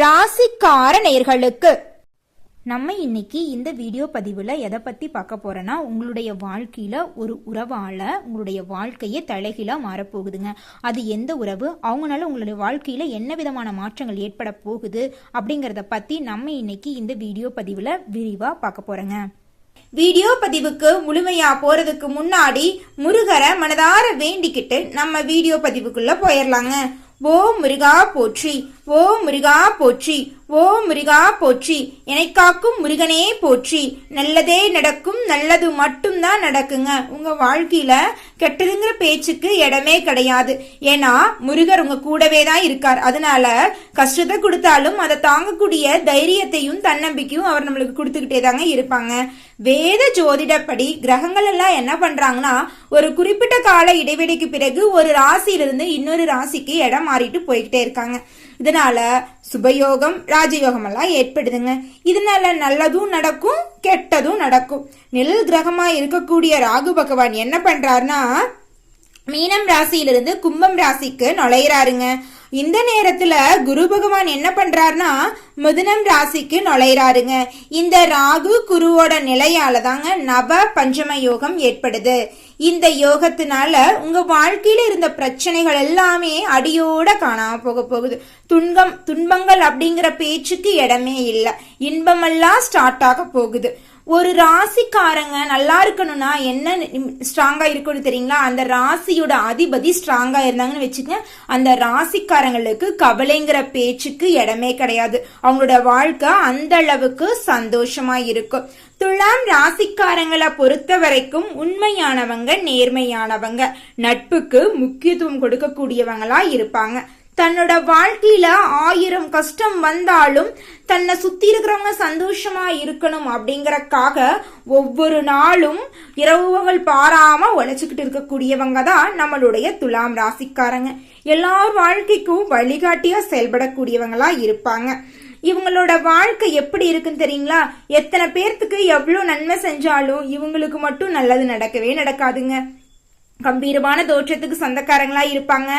ராசிக்கார நேர்களுக்கு நம்ம இன்னைக்கு இந்த வீடியோ பதிவில் எதை பற்றி பார்க்க போகிறோன்னா உங்களுடைய வாழ்க்கையில் ஒரு உறவால் உங்களுடைய வாழ்க்கையே தலைகீழாக மாறப்போகுதுங்க. அது எந்த உறவு? அவங்களால உங்களுடைய வாழ்க்கையில் என்ன விதமான மாற்றங்கள் ஏற்பட போகுது? அப்படிங்கிறத பற்றி நம்ம இன்னைக்கு இந்த வீடியோ பதிவில் விரிவாக பார்க்க போகிறோங்க வீடியோ பதிவுக்கு முழுமையா போறதுக்கு முன்னாடி முருகரை மனதார வேண்டிக்கிட்டு நம்ம வீடியோ பதிவுக்குள்ள போயிடலாங்க ஓ முருகா போற்றி. ஓ முருகா போற்றி ஓ முருகா போற்றி என்னை காக்கும் முருகனே போற்றி. நல்லதே நடக்கும் நல்லது மட்டும்தான் நடக்குங்க. உங்க வாழ்க்கையில கெட்டதுங்கிற பேச்சுக்கு இடமே கிடையாது. ஏன்னா முருகர் உங்க கூடவே தான் இருக்கார். அதனால கஷ்டத்தை கொடுத்தாலும் அதை தாங்கக்கூடிய தைரியத்தையும் தன்னம்பிக்கையும் அவர் நம்மளுக்கு கொடுத்துக்கிட்டே தாங்க இருப்பாங்க. வேத ஜோதிடப்படி கிரகங்கள் எல்லாம் என்ன பண்றாங்கன்னா ஒரு குறிப்பிட்ட கால இடைவெளிக்கு பிறகு ஒரு ராசியிலிருந்து இன்னொரு ராசிக்கு இடம் மாறிட்டு போய்கிட்டே இருக்காங்க. இதனால சுபயோகம் ராஜயோகம் எல்லாம் ஏற்படுதுங்க. இதனால நல்லதும் நடக்கும் கெட்டதும் நடக்கும். நெல் கிரகமா இருக்கக்கூடிய ராகு பகவான் என்ன பண்றாருன்னா மீனம் ராசியிலிருந்து கும்பம் ராசிக்கு நுழையிறாருங்க. இந்த நேரத்துல குரு பகவான் என்ன பண்றாருன்னா மிதுனம் ராசிக்கு நுழையிறாருங்க. இந்த ராகு குருவோட நிலையால தாங்க நவ பஞ்சம யோகம் ஏற்படுது. இந்த யோகத்தினால உங்க வாழ்க்கையில இருந்த பிரச்சனைகள் எல்லாமே அடியோட காணாம போக போகுது. துன்பம் துன்பங்கள் அப்படிங்கிற பேச்சுக்கு இடமே இல்லை. இன்பமெல்லாம் ஸ்டார்ட் ஆக போகுது. ஒரு ராசிக்காரங்க நல்லா இருக்கணும்னா என்ன ஸ்ட்ராங்கா இருக்கணும் தெரியுங்களா? அந்த ராசியோட அதிபதி ஸ்ட்ராங்கா இருந்தாங்கன்னு வச்சுக்கங்க. அந்த ராசிக்காரங்களுக்கு கவலைங்கிற பேச்சுக்கு இடமே கிடையாது. அவங்களோட வாழ்க்கை அந்த அளவுக்கு சந்தோஷமா இருக்கும். துலாம் ராசிக்காரங்களை பொறுத்த வரைக்கும் உண்மையானவங்க நேர்மையானவங்க. நட்புக்கு முக்கியத்துவம் கொடுக்கக்கூடியவங்களா இருப்பாங்க. தன்னோட வாழ்க்கையில ஆயிரம் கஷ்டம் வந்தாலும் தன்னை சுத்தி இருக்கிறவங்க சந்தோஷமா இருக்கணும் அப்படிங்கறக்காக ஒவ்வொரு நாளும் இரவுகள் பாராம உழைச்சுக்கிட்டு இருக்கக்கூடியவங்க தான் நம்மளுடைய துலாம் ராசிக்காரங்க. எல்லார் வாழ்க்கைக்கும் வழிகாட்டியா செயல்படக்கூடியவங்களா இருப்பாங்க. இவங்களோட வாழ்க்கை எப்படி இருக்குன்னு தெரியுங்களா? எத்தனை பேர்த்துக்கு எவ்வளோ நன்மை செஞ்சாலும் இவங்களுக்கு மட்டும் நல்லது நடக்கவே நடக்காதுங்க. கம்பீரமான தோற்றத்துக்கு சொந்தக்காரங்களா இருப்பாங்க.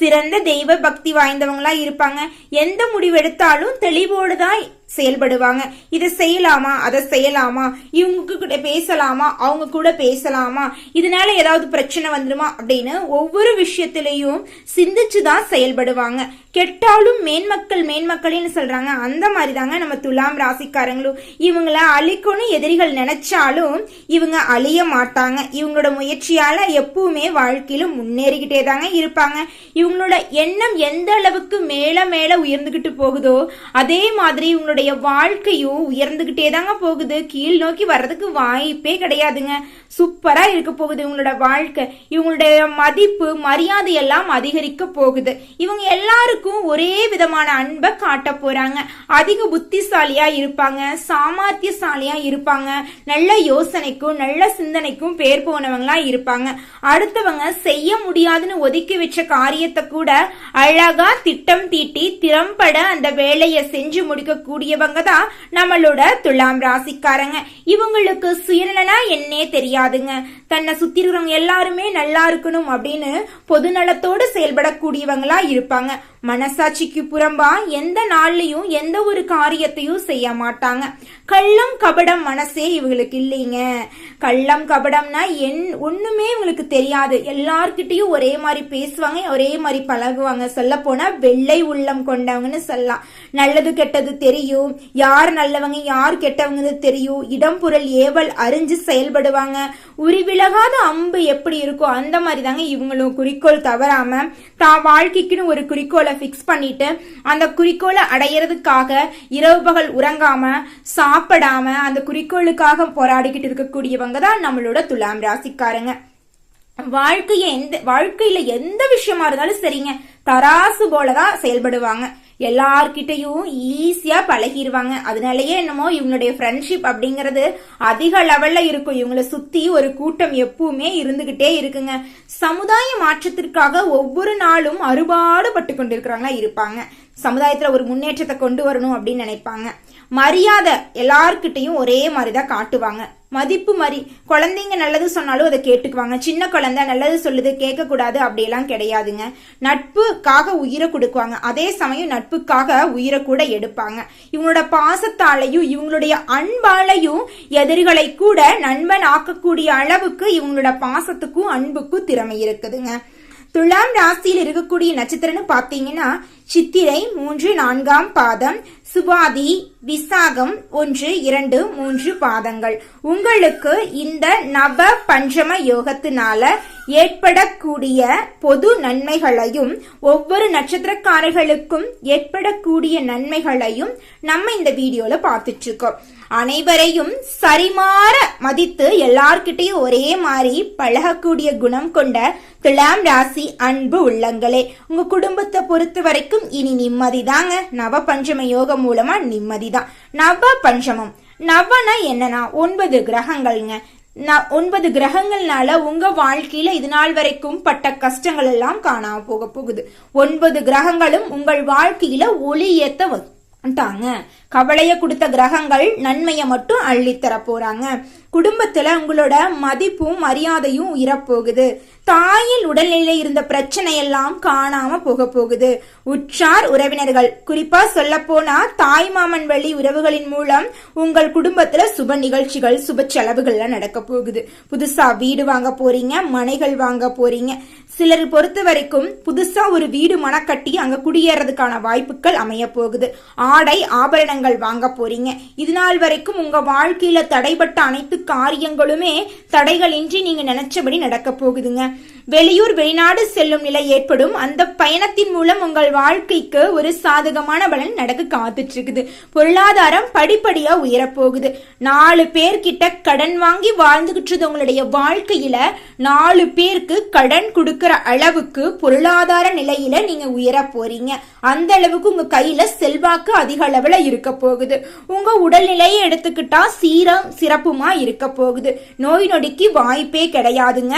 சிறந்த தெய்வ பக்தி வாய்ந்தவங்களா இருப்பாங்க. எந்த முடிவெடுத்தாலும் தெளிவோடு தான் செயல்படுவாங்க. இதை செய்யலாமா? அதை செய்யலாமா? இவங்க கூட பேசலாமா? அவங்க கூட பேசலாமா? இதனால ஏதாவது பிரச்சனை வந்துடுமா அப்படின்னு ஒவ்வொரு விஷயத்திலையும் சிந்திச்சு தான் செயல்படுவாங்க. கெட்டாலும் மேன்மக்கள் மேன்மக்கள்னு சொல்றாங்க. அந்த மாதிரி தாங்க நம்ம துலாம் ராசிக்காரங்களும். இவங்கள அழிக்கணும் எதிரிகள் நினைச்சாலும் இவங்க அழிய மாட்டாங்க. இவங்களோட முயற்சியால எப்பவுமே வாழ்க்கையில முன்னேறிக்கிட்டே தாங்க இருப்பாங்க. இவங்களோட எண்ணம் எந்த அளவுக்கு மேல மேல உயர்ந்துகிட்டு போகுதோ அதே மாதிரி இவங்களோட இவங்களுடைய வாழ்க்கையும் உயர்ந்துகிட்டே தாங்க போகுது. கீழ் நோக்கி வர்றதுக்கு வாய்ப்பே கிடையாதுங்க. சூப்பரா இருக்க போகுது இவங்களோட வாழ்க்கை. இவங்களுடைய மதிப்பு மரியாதை எல்லாம் அதிகரிக்க போகுது. இவங்க எல்லாருக்கும் ஒரே விதமான அன்பை காட்ட போறாங்க. அதிக புத்திசாலியா இருப்பாங்க சாமர்த்தியசாலியா இருப்பாங்க. நல்ல யோசனைக்கும் நல்ல சிந்தனைக்கும் பேர் போனவங்களா இருப்பாங்க. அடுத்தவங்க செய்ய முடியாதுன்னு ஒதுக்கி வச்ச காரியத்தை கூட அழகா திட்டம் தீட்டி திறம்பட அந்த வேலையை செஞ்சு முடிக்கக்கூடிய கூடியவங்க தான் நம்மளோட துலாம் ராசிக்காரங்க. இவங்களுக்கு சுயநலனா என்னே தெரியாதுங்க. தன்னை சுற்றி இருக்கிறவங்க எல்லாருமே நல்லா இருக்கணும் அப்படின்னு பொதுநலத்தோடு செயல்படக்கூடியவங்களா இருப்பாங்க. மனசாட்சிக்கு புறம்பா எந்த நாள்லயும் எந்த ஒரு காரியத்தையும் செய்ய மாட்டாங்க. கள்ளம் கபடம் மனசே இவங்களுக்கு இல்லைங்க. கள்ளம் கபடம்னா என் ஒண்ணுமே இவங்களுக்கு தெரியாது. எல்லார்கிட்டையும் ஒரே மாதிரி பேசுவாங்க ஒரே மாதிரி பழகுவாங்க. சொல்ல போனா வெள்ளை உள்ளம் கொண்டவங்கன்னு சொல்லலாம். நல்லது கெட்டது தெரியும். யார் நல்லவங்க யார் கெட்டவங்க தெரியும். இடம் பொருள் ஏவல் அறிஞ்சு செயல்படுவாங்க. உரிவிலகாத அம்பு எப்படி இருக்கோ அந்த மாதிரி தாங்க இவங்களும் குறிக்கோள் தவறாம தான் வாழ்க்கைக்குன்னு ஒரு குறிக்கோளை குறிக்கோளை ஃபிக்ஸ் பண்ணிட்டு அந்த குறிக்கோளை அடையிறதுக்காக இரவு பகல் உறங்காம சாப்பிடாம அந்த குறிக்கோளுக்காக போராடிக்கிட்டு இருக்கக்கூடியவங்க தான் நம்மளோட துலாம் ராசிக்காரங்க. வாழ்க்கைய எந்த வாழ்க்கையில எந்த விஷயமா இருந்தாலும் சரிங்க தராசு போலதான் செயல்படுவாங்க. எல்லார்கிட்டையும் ஈஸியா பழகிடுவாங்க அதனாலயே என்னமோ இவங்களுடைய ஃப்ரெண்ட்ஷிப் அப்படிங்கறது அதிக லெவல்ல இருக்கும். இவங்களை சுத்தி ஒரு கூட்டம் எப்பவுமே இருந்துகிட்டே இருக்குங்க. சமுதாய மாற்றத்திற்காக ஒவ்வொரு நாளும் அறுபாடு பட்டு கொண்டிருக்கிறாங்களா இருப்பாங்க. சமுதாயத்தில் ஒரு முன்னேற்றத்தை கொண்டு வரணும் அப்படின்னு நினைப்பாங்க. மரியாதை எல்லார்கிட்டையும் ஒரே மாதிரி தான் காட்டுவாங்க. மதிப்பு மரி குழந்தைங்க நல்லது சொன்னாலும் அதை கேட்டுக்குவாங்க. சின்ன குழந்தை நல்லது சொல்லுது கேட்க கூடாது அப்படியெல்லாம் கிடையாதுங்க. நட்புக்காக உயிரை கொடுக்குவாங்க. அதே சமயம் நட்புக்காக உயிரை கூட எடுப்பாங்க. இவங்களோட பாசத்தாலையும் இவங்களுடைய அன்பாலையும் எதிரிகளை கூட நண்பன் ஆக்கக்கூடிய அளவுக்கு இவங்களோட பாசத்துக்கும் அன்புக்கும் திறமை இருக்குதுங்க. துலாம் ராசியில் இருக்கக்கூடிய நட்சத்திரம்னு பார்த்தீங்கன்னா சித்திரை மூன்று நான்காம் பாதம் சுபாதி விசாகம் ஒன்று இரண்டு மூன்று பாதங்கள். உங்களுக்கு இந்த நவ பஞ்சம யோகத்தினால ஏற்படக்கூடிய பொது நன்மைகளையும் ஒவ்வொரு நட்சத்திரக்காரர்களுக்கும் ஏற்படக்கூடிய நன்மைகளையும் நம்ம இந்த வீடியோல பார்த்துட்டு இருக்கோம். அனைவரையும் சரிமாற மதித்து எல்லார்கிட்டையும் ஒரே மாதிரி பழகக்கூடிய குணம் கொண்ட துலாம் ராசி அன்பு உள்ளங்களே. உங்க குடும்பத்தை பொறுத்த வரைக்கும் இனி நிம்மதி தாங்க நவ பஞ்சம யோகம் மூலமா நிம்மதி தான் நவ பஞ்சமம். நவனா என்னன்னா ஒன்பது கிரகங்கள்ங்க. ந- ஒன்பது கிரகங்கள்னால உங்க வாழ்க்கையில இது நாள் வரைக்கும் பட்ட கஷ்டங்கள் எல்லாம் காணாம போக போகுது. ஒன்பது கிரகங்களும் உங்கள் வாழ்க்கையில ஒளி ஏத்த வந்துட்டாங்க கவலைய கொடுத்த கிரகங்கள் நன்மையை மட்டும் அள்ளித்தர போறாங்க குடும்பத்துல உங்களோட மதிப்பும் மரியாதையும் உயரப்போகுது தாயின் உடல்நிலை இருந்த பிரச்சனையெல்லாம் காணாம போக போகுது. உற்றார் உறவினர்கள் குறிப்பா சொல்ல போனா தாய் மாமன் வழி உறவுகளின் மூலம் உங்கள் குடும்பத்துல சுப நிகழ்ச்சிகள் சுப செலவுகள்லாம் நடக்க போகுது. புதுசா வீடு வாங்க போறீங்க மனைகள் வாங்க போறீங்க. சிலர் பொறுத்த வரைக்கும் புதுசா ஒரு வீடு மனக்கட்டி அங்க குடியேறதுக்கான வாய்ப்புகள் அமைய போகுது. ஆடை ஆபரணங்கள் வாங்க போறீங்க. இது நாள் வரைக்கும் உங்க வாழ்க்கையில தடைப்பட்ட அனைத்து காரியங்களுமே தடைகளின்றி நீங்க நினைச்சபடி நடக்க போகுதுங்க. வெளியூர் வெளிநாடு செல்லும் நிலை ஏற்படும். அந்த பயணத்தின் மூலம் உங்கள் வாழ்க்கைக்கு ஒரு சாதகமான பலன் நடக்க காத்துட்டு இருக்குது பொருளாதாரம் படிப்படியா உயரப்போகுது. நாலு பேர்கிட்ட கடன் வாங்கி வாழ்ந்துகிட்டு உங்களுடைய வாழ்க்கையில நாலு பேருக்கு கடன் கொடுக்கிற அளவுக்கு பொருளாதார நிலையில நீங்க உயர போறீங்க அந்த அளவுக்கு உங்க கையில செல்வாக்கு அதிக அளவுல இருக்க போகுது. உங்க உடல்நிலையை எடுத்துக்கிட்டா சீரம் சிறப்புமா இருக்க போகுது. நோய் நொடிக்கு வாய்ப்பே கிடையாதுங்க.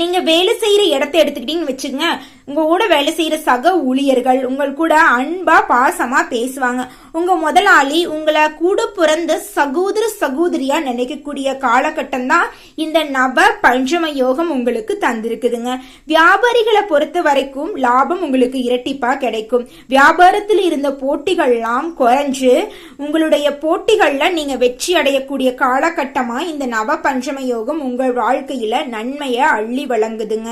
நீங்க வேலை செய்யற இடத்த எடுத்துக்கிட்டீங்கன்னு வச்சுக்கோங்க. உங்க கூட வேலை செய்யற சக ஊழியர்கள் உங்கள் கூட அன்பா பாசமா பேசுவாங்க. உங்க முதலாளி உங்களை கூட பிறந்த சகோதர சகோதரியா நினைக்கக்கூடிய காலகட்டம் தான் இந்த நவ பஞ்சம யோகம் உங்களுக்கு தந்திருக்குதுங்க. வியாபாரிகளை பொறுத்த வரைக்கும் லாபம் உங்களுக்கு இரட்டிப்பா கிடைக்கும். வியாபாரத்தில் இருந்த போட்டிகள்லாம் குறைஞ்சு உங்களுடைய போட்டிகள்ல நீங்க வெற்றி அடையக்கூடிய காலகட்டமா இந்த நவ பஞ்சம யோகம் உங்கள் வாழ்க்கையில நன்மையை அள்ளி வழங்குதுங்க.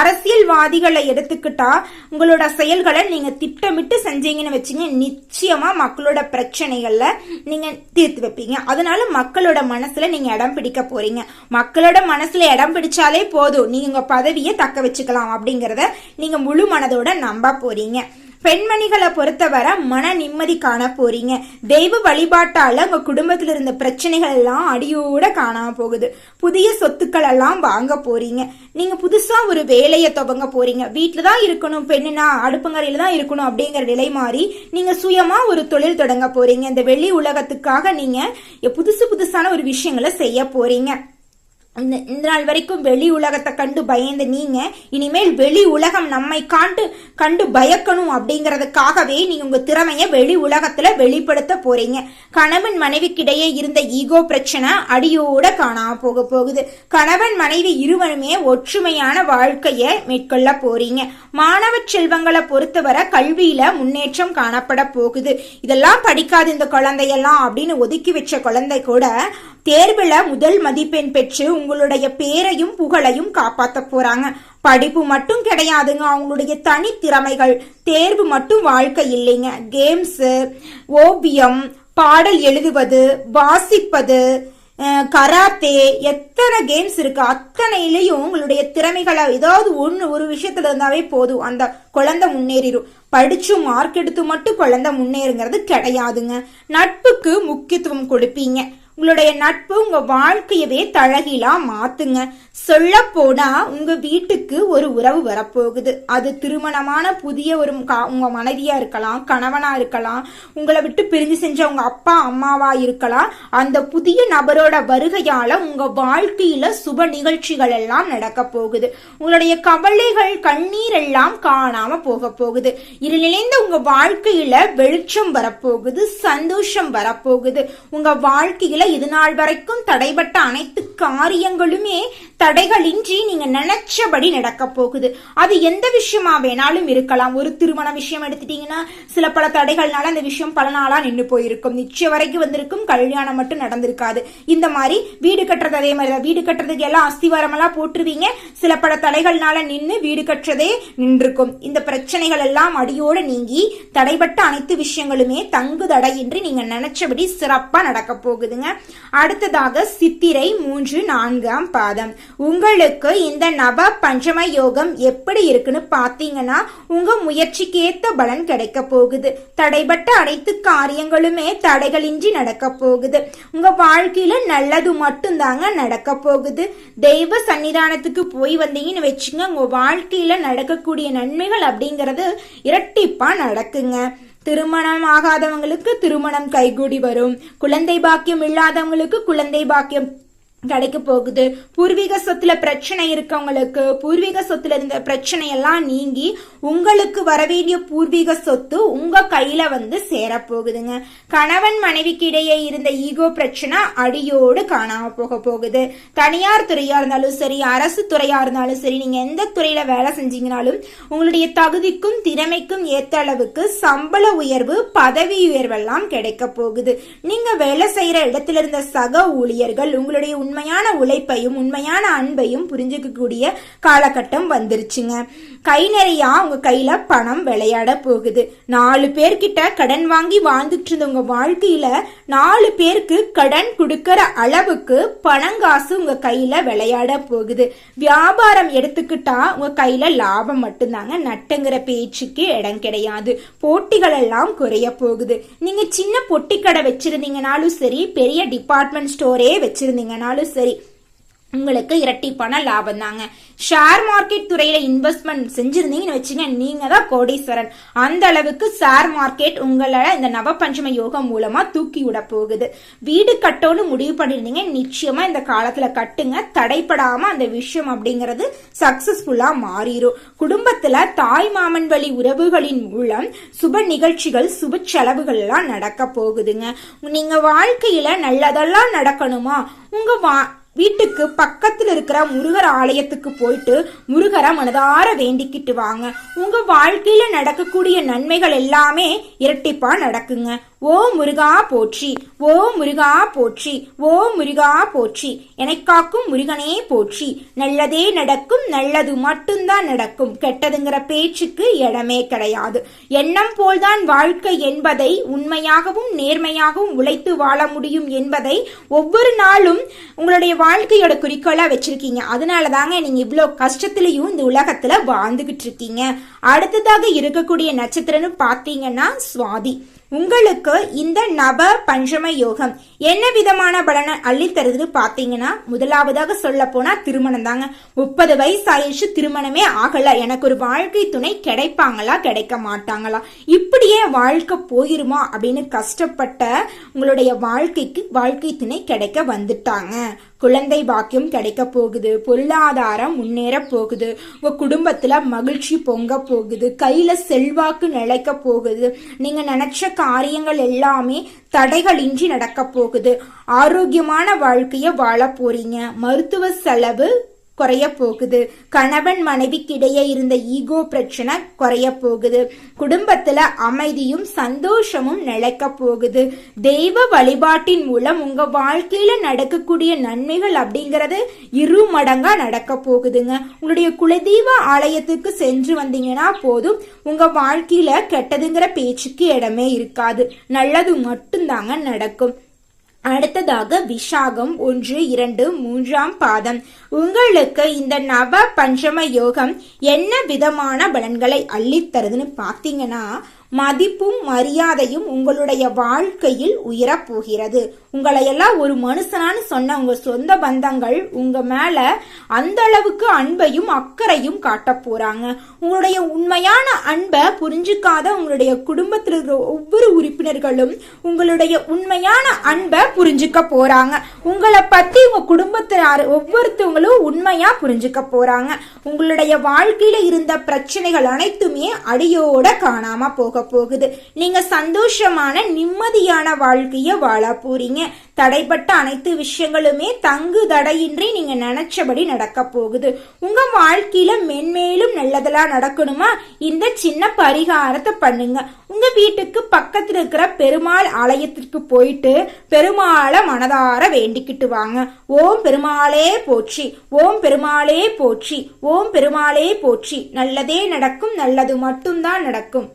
அரசியல்வாதிகளை எடுத்து எடுத்துக்கிட்டா உங்களோட செயல்களை நீங்க திட்டமிட்டு செஞ்சீங்கன்னு வச்சுங்க நிச்சயமா மக்களோட பிரச்சனைகள்ல நீங்க தீர்த்து வைப்பீங்க. அதனால மக்களோட மனசுல நீங்க இடம் பிடிக்க போறீங்க. மக்களோட மனசுல இடம் பிடிச்சாலே போதும். நீங்க உங்க பதவியை தக்க வச்சுக்கலாம் அப்படிங்கறத நீங்க முழு மனதோட நம்ப போறீங்க. பெண்மணிகளை பொறுத்தவரை மன நிம்மதி காண போறீங்க. தெய்வ வழிபாட்டால உங்க குடும்பத்துல இருந்த பிரச்சனைகள் எல்லாம் அடியோட காணாம போகுது. புதிய சொத்துக்கள் எல்லாம் வாங்க போறீங்க. நீங்க புதுசா ஒரு வேலையை துவங்க போறீங்க. வீட்டில் தான் இருக்கணும் பெண்ணுனா அடுப்புங்கரையில தான் இருக்கணும் அப்படிங்கிற நிலை மாறி நீங்க சுயமா ஒரு தொழில் தொடங்க போறீங்க. இந்த வெளி உலகத்துக்காக நீங்க புதுசு புதுசான ஒரு விஷயங்களை செய்ய போறீங்க. இந்த இந்த நாள் வரைக்கும் வெளி உலகத்தை கண்டு பயந்த நீங்க இனிமேல் வெளி உலகம் நம்மை காண்டு கண்டு பயக்கணும் அப்படிங்கறதுக்காகவே நீங்க உங்க திறமைய வெளி உலகத்துல வெளிப்படுத்த போறீங்க. கணவன் மனைவிக்கிடையே இருந்த ஈகோ பிரச்சனை அடியோட காணாம போக போகுது. கணவன் மனைவி இருவருமே ஒற்றுமையான வாழ்க்கையை மேற்கொள்ள போறீங்க. மாணவ செல்வங்களை பொறுத்தவரை கல்வியில முன்னேற்றம் காணப்பட போகுது. இதெல்லாம் படிக்காது இந்த குழந்தையெல்லாம் அப்படின்னு ஒதுக்கி வச்ச குழந்தை கூட தேர்வில் முதல் மதிப்பெண் பெற்று உங்களுடைய பேரையும் புகழையும் காப்பாற்ற போறாங்க. படிப்பு மட்டும் கிடையாதுங்க. அவங்களுடைய தனித்திறமைகள். தேர்வு மட்டும் வாழ்க்கை இல்லைங்க. கேம்ஸு ஓவியம் பாடல் எழுதுவது வாசிப்பது கராத்தே எத்தனை கேம்ஸ் இருக்கு? அத்தனையிலையும் உங்களுடைய திறமைகளை ஏதாவது ஒன்று ஒரு விஷயத்துல இருந்தாவே போதும். அந்த குழந்தை முன்னேறிடும். படிச்சு மார்க் எடுத்து மட்டும் குழந்தை முன்னேறுங்கிறது கிடையாதுங்க. நட்புக்கு முக்கியத்துவம் கொடுப்பீங்க. உங்களுடைய நட்பு உங்க வாழ்க்கையவே தழகிலா மாத்துங்க. சொல்ல போனா உங்க வீட்டுக்கு ஒரு உறவு வரப்போகுது. அது திருமணமான புதிய ஒரு கா- உங்க மனைவியா இருக்கலாம் கணவனா இருக்கலாம் உங்களை விட்டு பிரிஞ்சு செஞ்ச உங்க அப்பா அம்மாவா இருக்கலாம் அந்த புதிய நபரோட வருகையால உங்க வாழ்க்கையில சுப நிகழ்ச்சிகள் எல்லாம் நடக்க போகுது. உங்களுடைய கவலைகள் கண்ணீர் எல்லாம் காணாம போக போகுது. இது நிலைந்த உங்க வாழ்க்கையில வெளிச்சம் வரப்போகுது சந்தோஷம் வரப்போகுது. உங்க வாழ்க்கையில இது நாள் வரைக்கும் தடைபட்ட அனைத்து காரியங்களுமே தடைகளின்றி நீங்க நினைச்சபடி நடக்க போகுது. அது எந்த விஷயமா வேணாலும் இருக்கலாம். ஒரு திருமண விஷயம் எடுத்துட்டீங்கன்னா சில பல தடைகள்னால அந்த விஷயம் பல நாளா நின்று போயிருக்கும். நிச்சயம் வரைக்கும் வந்திருக்கும். கல்யாணம் மட்டும் நடந்திருக்காது. இந்த மாதிரி வீடு கட்டுறது அதே மாதிரி தான். வீடு கட்டுறதுக்கு எல்லாம் அஸ்திவாரம் எல்லாம் போட்டுருவீங்க. சில பல தடைகள்னால நின்று வீடு கட்டுறதே நின்றுக்கும் இந்த பிரச்சனைகள் எல்லாம் அடியோடு நீங்கி தடைபட்ட அனைத்து விஷயங்களுமே தங்கு தடையின்றி நீங்க நினைச்சபடி சிறப்பா நடக்க போகுதுங்க. அடுத்ததாக சித்திரை மூன்று நான்காம் பாதம். உங்களுக்கு இந்த நவ பஞ்சம யோகம் எப்படி இருக்குன்னு பார்த்தீங்கன்னா உங்க முயற்சிக்கு ஏத்த பலன் கிடைக்க போகுது. தடைபட்ட அனைத்து காரியங்களுமே தடைகளின்றி நடக்க போகுது. உங்க வாழ்க்கையில நல்லது மட்டும்தாங்க நடக்க போகுது. தெய்வ சன்னிதானத்துக்கு போய் வந்தீங்கன்னு வச்சுங்க உங்க வாழ்க்கையில நடக்கக்கூடிய நன்மைகள் அப்படிங்கிறது இரட்டிப்பா நடக்குங்க. திருமணம் ஆகாதவங்களுக்கு திருமணம் கைகூடி வரும். குழந்தை பாக்கியம் இல்லாதவங்களுக்கு குழந்தை பாக்கியம் கிடைக்க போகுது. பூர்வீக சொத்துல பிரச்சனை இருக்கவங்களுக்கு பூர்வீக சொத்துல இருந்த பிரச்சனை எல்லாம் நீங்கி உங்களுக்கு வரவேண்டிய பூர்வீக சொத்து உங்க கையில வந்து சேரப்போகுதுங்க. கணவன் மனைவிக்கு இடையே இருந்த ஈகோ பிரச்சனை அடியோடு காணாம போக போகுது. தனியார் துறையா இருந்தாலும் சரி அரசு துறையா இருந்தாலும் சரி நீங்க எந்த துறையில வேலை செஞ்சீங்கனாலும் உங்களுடைய தகுதிக்கும் திறமைக்கும் ஏத்த அளவுக்கு சம்பள உயர்வு பதவி உயர்வெல்லாம் கிடைக்க போகுது. நீங்க வேலை செய்யற இடத்துல இருந்த சக ஊழியர்கள் உங்களுடைய உண்மையான உழைப்பையும் உண்மையான அன்பையும் புரிஞ்சுக்கக்கூடிய காலகட்டம் வந்துருச்சுங்க. கை நிறையா உங்க கையில பணம் விளையாட போகுது. நாலு பேர்கிட்ட கடன் வாங்கி வாழ்ந்துட்டு இருந்தவங்க வாழ்க்கையில நாலு பேருக்கு கடன் கொடுக்கற அளவுக்கு பணங்காசு உங்க கையில விளையாட போகுது. வியாபாரம் எடுத்துக்கிட்டா உங்க கையில லாபம் மட்டும்தாங்க. நட்டுங்கிற பேச்சுக்கு இடம் கிடையாது. போட்டிகள் எல்லாம் குறைய போகுது. நீங்க சின்ன பொட்டி கடை வச்சிருந்தீங்கனாலும் சரி பெரிய டிபார்ட்மெண்ட் ஸ்டோரே வச்சிருந்தீங்கனாலும் சரி உங்களுக்கு இரட்டிப்பான லாபம் தாங்க. ஷேர் மார்க்கெட் துறையில இன்வெஸ்ட்மெண்ட் செஞ்சிருந்தீங்கன்னு வச்சுங்க நீங்க தான் கோடீஸ்வரன். அந்த அளவுக்கு ஷேர் மார்க்கெட் உங்களை இந்த நவபஞ்சம யோகம் மூலமா தூக்கி விட போகுது. வீடு கட்டோன்னு முடிவு பண்ணிருந்தீங்க நிச்சயமா இந்த காலத்துல கட்டுங்க. தடைப்படாம அந்த விஷயம் அப்படிங்கிறது சக்சஸ்ஃபுல்லா மாறிடும் குடும்பத்துல தாய் மாமன் வழி உறவுகளின் மூலம் சுப நிகழ்ச்சிகள் சுப செலவுகள் எல்லாம் நடக்க போகுதுங்க. நீங்க வாழ்க்கையில நல்லதெல்லாம் நடக்கணுமா? உங்க வா வீட்டுக்கு பக்கத்தில் இருக்கிற முருகர் ஆலயத்துக்கு போயிட்டு முருகரை மனதார வேண்டிக்கிட்டு வாங்க. உங்க வாழ்க்கையில நடக்கக்கூடிய நன்மைகள் எல்லாமே இரட்டிப்பா நடக்குங்க. ஓ முருகா போற்றி ஓ முருகா போற்றி ஓ முருகா போற்றி எனக்காக்கும் முருகனே போற்றி. நல்லதே நடக்கும் நல்லது மட்டும்தான் நடக்கும். கெட்டதுங்கிற பேச்சுக்கு இடமே கிடையாது. எண்ணம் போல்தான் வாழ்க்கை என்பதை உண்மையாகவும் நேர்மையாகவும் உழைத்து வாழ முடியும் என்பதை ஒவ்வொரு நாளும் உங்களுடைய வாழ்க்கையோட குறிக்கோளா வச்சிருக்கீங்க. அதனால தாங்க நீங்க இவ்வளோ கஷ்டத்திலையும் இந்த உலகத்துல வாழ்ந்துகிட்டு இருக்கீங்க. அடுத்ததாக இருக்கக்கூடிய நட்சத்திரம்னு பார்த்தீங்கன்னா சுவாதி. உங்களுக்கு இந்த நவ பஞ்சம யோகம் என்ன விதமான பலனை அள்ளி பார்த்தீங்கன்னா முதலாவதாக சொல்ல போனா திருமணம் தாங்க முப்பது வயசு ஆயிடுச்சு திருமணமே ஆகல. எனக்கு ஒரு வாழ்க்கை துணை கிடைப்பாங்களா கிடைக்க மாட்டாங்களா? இப்படியே வாழ்க்கை போயிருமா அப்படின்னு கஷ்டப்பட்ட உங்களுடைய வாழ்க்கைக்கு வாழ்க்கை துணை கிடைக்க வந்துட்டாங்க. குழந்தை பாக்கியம் கிடைக்க போகுது. பொருளாதாரம் முன்னேற போகுது. உங்க குடும்பத்துல மகிழ்ச்சி பொங்க போகுது. கையில செல்வாக்கு நிலைக்க போகுது. நீங்க நினைச்ச காரியங்கள் எல்லாமே தடைகளின்றி நடக்க போகுது. ஆரோக்கியமான வாழ்க்கைய வாழ போறீங்க. மருத்துவ செலவு குறைய போகுது கணவன் மனைவிக்கு இடையே இருந்த ஈகோ பிரச்சனை குறைய போகுது குடும்பத்துல அமைதியும் சந்தோஷமும் நிலைக்க போகுது. தெய்வ வழிபாட்டின் மூலம் உங்க வாழ்க்கையில நடக்கக்கூடிய நன்மைகள் அப்படிங்கறது இரு மடங்கா நடக்க போகுதுங்க. உங்களுடைய குலதெய்வ ஆலயத்துக்கு சென்று வந்தீங்கன்னா போதும். உங்க வாழ்க்கையில கெட்டதுங்கிற பேச்சுக்கு இடமே இருக்காது. நல்லது மட்டும்தாங்க நடக்கும். அடுத்ததாக விஷாகம் ஒன்று இரண்டு மூன்றாம் பாதம். உங்களுக்கு இந்த நவ பஞ்சம யோகம் என்ன விதமான பலன்களை அள்ளித்தருதுன்னு பார்த்தீங்கன்னா மதிப்பும் மரியாதையும் உங்களுடைய வாழ்க்கையில் உயரப் போகிறது உங்களை எல்லாம் ஒரு மனுஷனான்னு சொன்ன உங்க சொந்த பந்தங்கள் உங்க மேல அந்த அளவுக்கு அன்பையும் அக்கறையும் காட்ட போறாங்க. உங்களுடைய உண்மையான அன்பை புரிஞ்சுக்காத உங்களுடைய குடும்பத்தில் இருக்கிற ஒவ்வொரு உறுப்பினர்களும் உங்களுடைய உண்மையான அன்பை புரிஞ்சுக்க போறாங்க. உங்களை பத்தி உங்க குடும்பத்தினார் ஒவ்வொருத்தவங்களும் உண்மையா புரிஞ்சுக்க போறாங்க. உங்களுடைய வாழ்க்கையில இருந்த பிரச்சனைகள் அனைத்துமே அடியோட காணாம போக போகுது. நீங்க சந்தோஷமான நிம்மதியான வாழ்க்கைய வாழ போறீங்க. தடைப்பட்ட அனைத்து விஷயங்களுமே தங்கு தடையின்றி நீங்க நினைச்சபடி நடக்க போகுது. உங்க வாழ்க்கையில மென்மேலும் நல்லதெல்லாம் நடக்கணுமா? இந்த சின்ன பரிகாரத்தை பண்ணுங்க. உங்க வீட்டுக்கு பக்கத்துல இருக்கிற பெருமாள் ஆலயத்திற்கு போயிட்டு பெருமாளை மனதார வேண்டிக்கிட்டு வாங்க. ஓம் பெருமாளே போற்றி ஓம் பெருமாளே போற்றி ஓம் பெருமாளே போற்றி. நல்லதே நடக்கும் நல்லது மட்டும்தான் நடக்கும்.